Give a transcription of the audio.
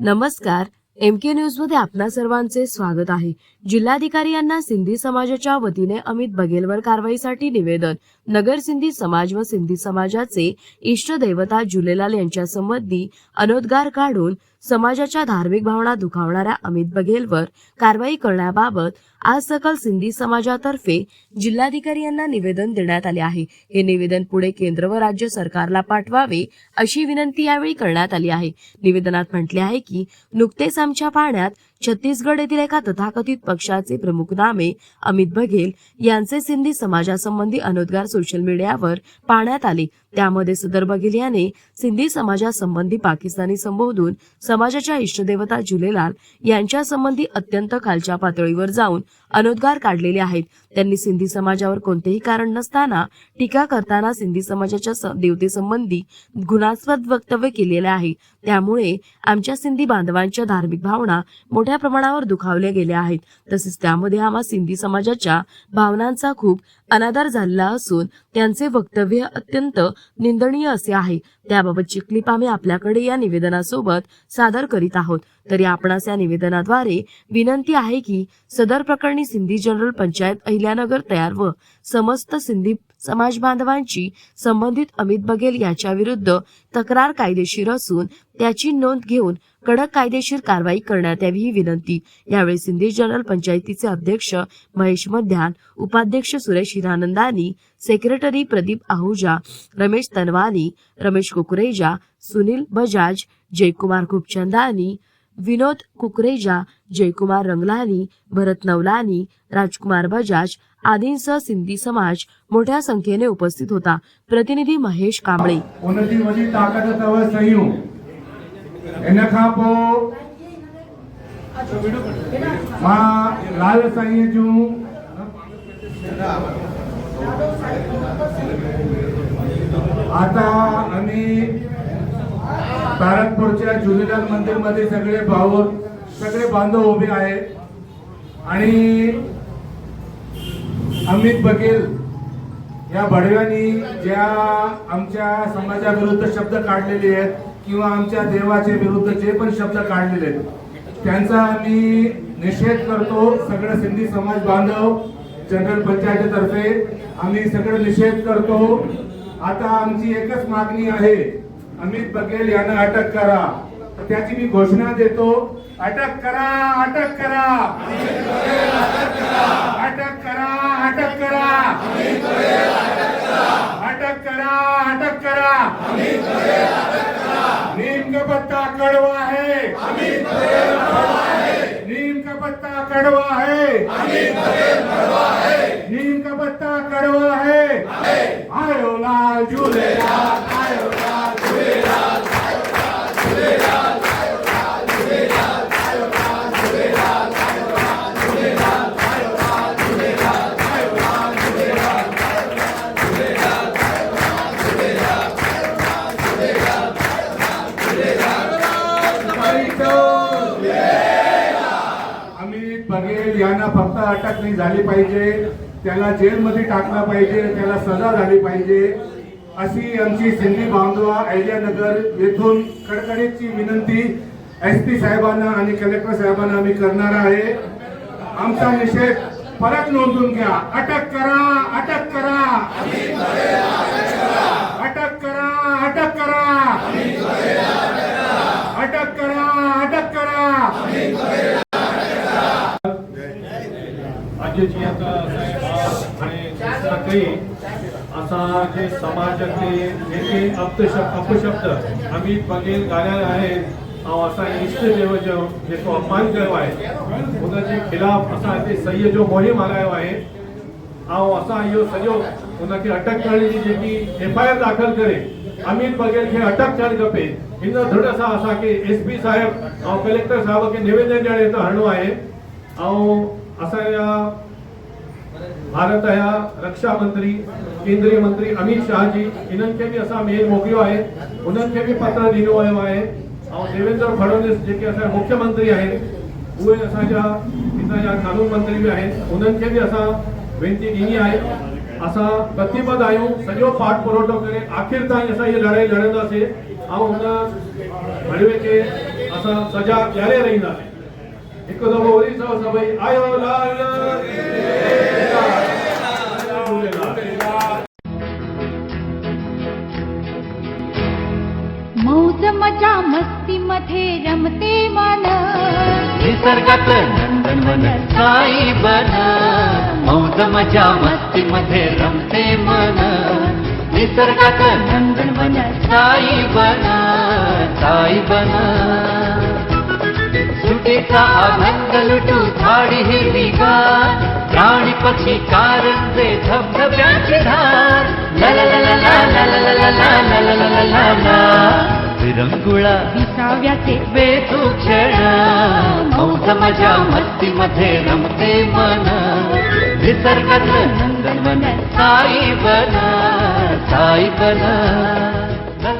नमस्कार एम के न्यूजमध्ये आपणा सर्वांचे स्वागत आहे. जिल्हाधिकारी यांना सिंधी समाजाच्या वतीने अमित बघेलवर कारवाईसाठी निवेदन नगर सिंधी समाज व सिंधी समाजाचे इष्टदैवता देवता यांच्यासंबंधी यांच्या अनोद्गार काढून समाजाच्या धार्मिक भावना दुखावणाऱ्या अमित बघेलवर कारवाई करण्याबाबत आज सकाळ सिंधी समाजातर्फे जिल्हाधिकारी यांना निवेदन देण्यात आले आहे. हे निवेदन पुढे केंद्र व राज्य सरकारला पाठवावे अशी विनंती यावेळी करण्यात आली आहे. निवेदनात म्हटले आहे की नुकतेच आमच्या पाहण्यात छत्तीसगड येथील एका तथाकथित पक्षाचे प्रमुख नामे अमित बघेल यांचे सिंधी समाजासंबंधी अनोद्गार सोशल मीडियावर पाहण्यात आले. त्यामध्ये सदर बघेल याने सिंधी समाजासंबंधी पाकिस्तानी संबोधून समाजाच्या इष्टदेवता झुलेलाल यांच्या संबंधी अत्यंत खालच्या पातळीवर जाऊन अनोद्गार काढलेले आहेत. त्यांनी सिंधी समाजावर कोणतेही कारण नसताना टीका करताना सिंधी समाजाच्या देवतेसंबंधी गुणास्पद वक्तव्य केलेले आहे. त्यामुळे आमच्या सिंधी बांधवांच्या धार्मिक भावना मोठ्या प्रमाणावर दुखावल्या गेल्या आहेत. तसेच त्यामध्ये आम्हा सिंधी समाजाच्या भावनांचा खूप अनादर झालेला असून त्यांचे वक्तव्य अत्यंत निंदनीय असे आहे. त्याबाबतची क्लिप आम्ही आपल्याकडे या निवेदनासोबत सादर करीत आहोत. तरी आपणास या निवेदनाद्वारे विनंती आहे की सदर प्रकरणी सिंधी जनरल पंचायत अहिल्यानगर तयार व समस्त सिंधी समाज बांधवांची संबंधित अमित बघेल यांच्याविरुद्ध तक्रार कायदेशीर असून त्याची नोंद घेऊन कडक कायदेशीर कारवाई करण्यात यावी ही विनंती. यावेळी सिंधी जनरल पंचायतीचे अध्यक्ष महेश मध्यान उपाध्यक्ष सुरेश हिरानंदानी सेक्रेटरी प्रदीप आहुजा रमेश तनवानी रमेश कुकरेजा सुनील बजाज जयकुमार खुपचंदानी विनोद कुकरेजा जयकुमार रंगलानी भरत नवलानी राजकुमार बजाज आदींसह सिंधी समाज मोठ्या संख्येने उपस्थित होता. प्रतिनिधी महेश कांबळे. इन खां पोइ मां लाल साईं जूं आता तारकपूरच्या झुलेलाल मंदिरमध्ये सगळे भाऊ सगळे बांधव उभे आहेत. आणि अमित बघेल या बडव्यांनी ज्या आमच्या समाजाविरुद्ध शब्द काढलेले आहेत किंवा आमच्या देवाचे विरुद्ध जे पण शब्द काढलेले आहेत त्यांचा आम्ही निषेध करतो. सगळं सिंधी समाज बांधव जनरल पंचायतीतर्फे आम्ही सगळं निषेध करतो. आता आमची एकच मागणी आहे अमित बघेल यांना अटक करा. त्याची मी घोषणा देतो. अटक करा अटक करा. अटक करा अटक करा. अटक करा अटक करा. नीम का पत्ता कड़वा है नीम का पत्ता कड़वा है नीम का पत्ता कड़वा है आयो लाल झूलेलाल असेल यांना फक्त अटक नाही झाली पाहिजे. त्याला जेलमध्ये टाकला पाहिजे त्याला सजा झाली पाहिजे. अशी आमची सिंधी बांधवा अहिल्यानगर येथून कडकडीची विनंती एस पी साहेबांना आणि कलेक्टर साहेबांना आम्ही करणार आहे. आमचा निषेध परत नोंदून घ्या. अटक करा अटक करा. अटक करा अटक करा अटक करा अटक करा राज्याची आता साहेब आणि सगळी असा जे समाजातले जे अपशब्द अपशब्द आम्ही बघेल घालेला आहे ऐं असां इष्ट देव जो जेको अपमान कयो आहे. हुनजे ख़िलाफ़ असां हिते सही जो मुहिम हलायो आहे ऐं असां इहो सॼो हुनखे अटक करण जी जेकी एफ आई आर दाख़िल करे अमित बघेल खे अटक थियणु खपे हिन दृढ़ सां असांखे एस पी साहिब ऐं कलेक्टर साहिब खे निवेदन ॾियणु हितां हणो आहे. ऐं اسان جا ڀارت جا رڪشا منتري ڪيندريه منتري امت شاهه جي انهن کي به اسان ميل موڪليو آهي. انهن کي به پتر ڏنو ويو آهي. ۽ ديويندر فڊڻويس جيڪي اسان جا مکيه منتري آهن اهي اسان جا تٿن يا قانون منتري به آهن. انهن کي به اسان وينتي ڏني آهي. اسان پرتبڌ آهيون سڄو پاٺ پروٺو ڪري آخر تائين اسان هيءَ لڙائي لڙنداسين. ۽ هن ڀڙوي کي اسان سزا ڏياري رهينداسين हिकु दफ़ो वरी चओ सभई आयो लाल मौज मजा मस्ती मध्ये रमते मन. निसर्गात नंदनवन साई बन. मौज मजा मस्ती मध्ये रमते मन. निसर्गात नंदनवन साई बन. साई बन. सुटीचा आनंद लुटू झाडी हिरवीगार प्राणी पक्षी कारंजे धबधब्याची धार ला ला ला ला ला ला ला ला ला ला ला ला ला ला विरंगुळा विसाव्याचे क्षण मौज मजा रमते मन निसर्गात नंदनवन साई बन साई बन